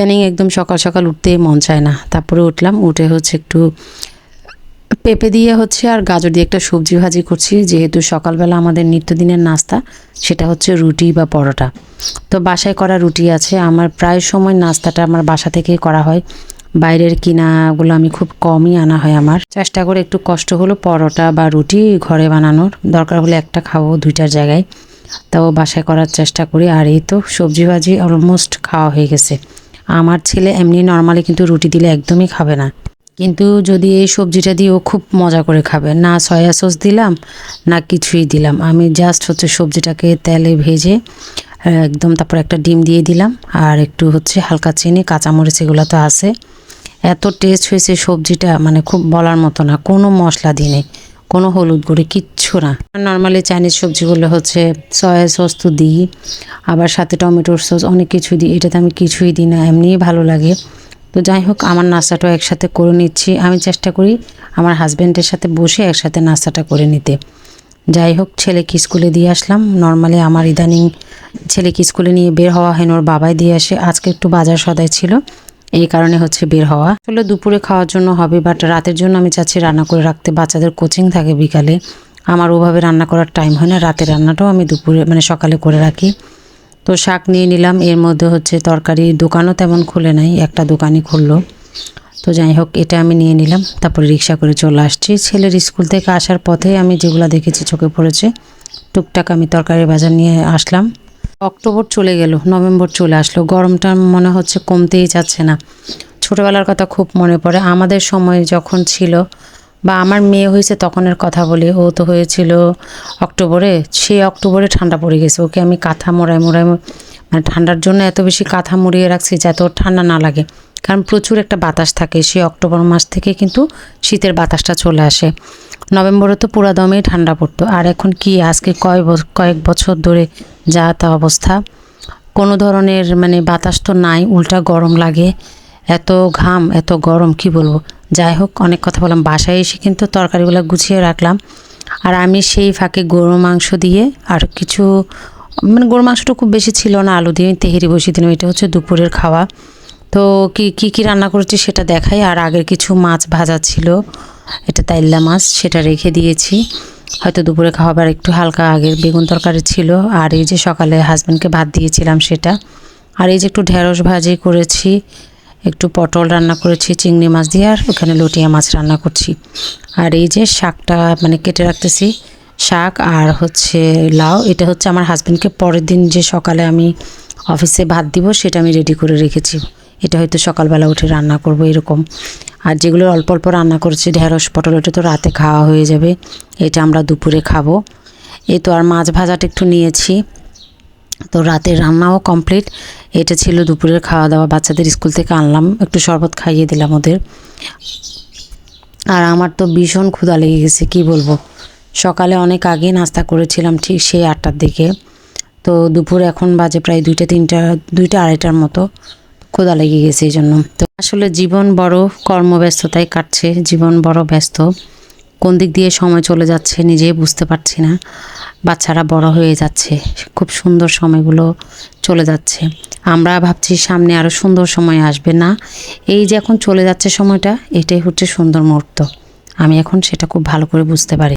ইদানিং একদম সকাল সকাল উঠতেই মন চায় না। তারপরে উঠলাম, উঠে হচ্ছে একটু পেঁপে দিয়ে হচ্ছে আর গাজর দিয়ে একটা সবজি ভাজি করছি। যেহেতু সকালবেলা আমাদের নিত্যদিনের নাস্তা, সেটা হচ্ছে রুটি বা পরোটা। তো বাসায় করা রুটি আছে। আমার প্রায় সময় নাস্তাটা আমার বাসা থেকেই করা হয়। বাইরের কিনাগুলো আমি খুব কমই আনা হয় আমার। চেষ্টা করে একটু কষ্ট হলো পরোটা বা রুটি ঘরে বানানোর। দরকার হলে একটা খাব দুইটার জায়গায়। তাও বাসায় করার চেষ্টা করি। আর এই তো সবজি ভাজি অলমোস্ট খাওয়া হয়ে গেছে। আমার ছেলে এমনি নর্মালি কিন্তু রুটি দিলে একদমই খাবে না। কিন্তু যদি এই সবজিটা দিয়ে ও খুব মজা করে খাবে, না সয়া সস দিলাম, না কিছুই দিলাম। আমি জাস্ট হচ্ছে সবজিটাকে তেলে ভেজে একদম তারপর একটা ডিম দিয়ে দিলাম। আর একটু হচ্ছে হালকা চিনি, কাঁচামরিচ এগুলো তো আছে। এত টেস্ট হয়েছে সবজিটা মানে খুব বলার মতো না, কোনো মশলা দিয়ে নেই। কোনো হলুদ গুঁড়ি, কিচ্ছু না। নর্মালি চাইনিজ সবজিগুলো হচ্ছে সয়া সস তো দিই, আবার সাথে টমেটোর সস অনেক কিছু দিই। এটাতে আমি কিছুই দিই না, এমনিই ভালো লাগে। তো যাই হোক, আমার নাস্তাটাও একসাথে করে নিচ্ছি। আমি চেষ্টা করি আমার হাজব্যান্ডের সাথে বসে একসাথে নাস্তাটা করে নিতে। যাই হোক, ছেলেকে স্কুলে দিয়ে আসলাম। নর্মালি আমার ইদানিং ছেলেকে স্কুলে নিয়ে বের হওয়া হয় ওর বাবাই দিয়ে আসে। আজকে একটু বাজার সদাই ছিল। এই কারণে হচ্ছে বের হওয়া। আসলে দুপুরে খাওয়ার জন্য হবে বাট রাতের জন্য আমি চাচ্ছি রান্না করে রাখতে। বাচ্চাদের কোচিং থাকে বিকালে। আমার ওভাবে রান্না করার টাইম হয় না। রাতের রান্নাটাও আমি দুপুরে মানে সকালে করে রাখি। তো শাক নিয়ে নিলাম। এর মধ্যে হচ্ছে তরকারি দোকানও তেমন খুলে নাই। একটা দোকানই খুললো। তো যাই হোক, এটা আমি নিয়ে নিলাম। তারপরে রিক্সা করে চলে আসছি। ছেলের স্কুল থেকে আসার পথে আমি যেগুলো দেখেছি, চোখে পড়েছে, টুকটাক আমি তরকারি বাজার নিয়ে আসলাম। অক্টোবর চলে গেল, নভেম্বর চলে আসলো। গরমটা মনে হচ্ছে কমতেই যাচ্ছে না। ছোটোবেলার কথা খুব মনে পড়ে। আমাদের সময় যখন ছিল বা আমার মেয়ে হয়েছে তখনের কথা বলি। ও তো হয়েছিল অক্টোবরে সেই অক্টোবরে ঠান্ডা পড়ে গেছে। ওকে আমি কাঁথা মোড়াই মোড়াই মানে ঠান্ডার জন্য এত বেশি কাঁথা মুড়িয়ে রাখছি যাতে ওর ঠান্ডা না লাগে। কারণ প্রচুর একটা বাতাস থাকে। সেই অক্টোবর মাস থেকে কিন্তু শীতের বাতাসটা চলে আসে। নভেম্বরে তো পুরা দমেই ঠান্ডা পড়তো। আর এখন কি? আজকে কয় কয়েক বছর ধরে যা তা অবস্থা। কোনো ধরনের মানে বাতাস তো নাই, উল্টা গরম লাগে। এত ঘাম, এত গরম, কি বলব? যাই হোক, অনেক কথা বললাম। বাসায় এসে কিন্তু তরকারিগুলো গুছিয়ে রাখলাম। আর আমি সেই ফাঁকে গরু মাংস দিয়ে আর কিছু মানে গরু মাংসটা খুব বেশি ছিল না, আলু দিয়ে, তেহেরি বসিয়ে দিলাম। এটা হচ্ছে দুপুরের খাওয়া। তো কি কি কি রান্না করেছি সেটা দেখাই। আর আগের কিছু মাছ ভাজা ছিল, এটা তাইল্লা মাছ, সেটা রেখে দিয়েছি। হয়তো দুপুরে খাওয়াবার একটু হালকা আগের বেগুন তরকারি ছিল, আর এই যে সকালে হাজব্যান্ডকে ভাত দিয়েছিলাম সেটা। আর এই যে একটু ঢেঁড়স ভাজি করেছি, একটু পটল রান্না করেছি, চিংড়ি মাছ দিয়ে, আর ওখানে লটিয়া মাছ রান্না করছি। আর এই যে শাকটা মানে কেটে রাখতেছি, শাক আর হচ্ছে লাউ, এটা হচ্ছে আমার হাজব্যান্ডকে পরের দিন যে সকালে আমি অফিসে ভাত দিব, সেটা আমি রেডি করে রেখেছি। এটা হয়তো সকালবেলা উঠে রান্না করব এরকম। আর যেগুলো অল্প অল্প রান্না করেছি, ঢেঁড়স, পটল, ওটা তো রাতে খাওয়া হয়ে যাবে। এটা আমরা দুপুরে খাব। এই তো আর মাছ ভাজাটা একটু নিয়েছি। তো রাতের রান্নাও কমপ্লিট। এটা ছিল দুপুরের খাওয়া দাওয়া বাচ্চাদের স্কুল থেকে আনলাম। একটু শরবত খাইয়ে দিলাম ওদের। আর আমার তো ভীষণ ক্ষুধা লেগে গেছে, কি বলব? সকালে অনেক আগে নাস্তা করেছিলাম ঠিক সেই আটটার দিকে। তো দুপুর এখন বাজে প্রায় দুইটা, তিনটা, দুইটা আড়াইটার মতো। ক্ষুধা লেগে গেছে এই জন্য। তো আসলে জীবন বড় কর্মব্যস্ততায় কাটছে, জীবন বড় ব্যস্ত। কোন দিক দিয়ে সময় চলে যাচ্ছে নিজেই বুঝতে পারছি না। বাচ্চারা বড় হয়ে যাচ্ছে, খুব সুন্দর সময়গুলো চলে যাচ্ছে। আমরা ভাবছি সামনে আরও সুন্দর সময় আসবে না। এই যে এখন চলে যাচ্ছে সময়টা, এটাই হচ্ছে সুন্দর মুহূর্ত। আমি এখন সেটা খুব ভালো করে বুঝতে পারি।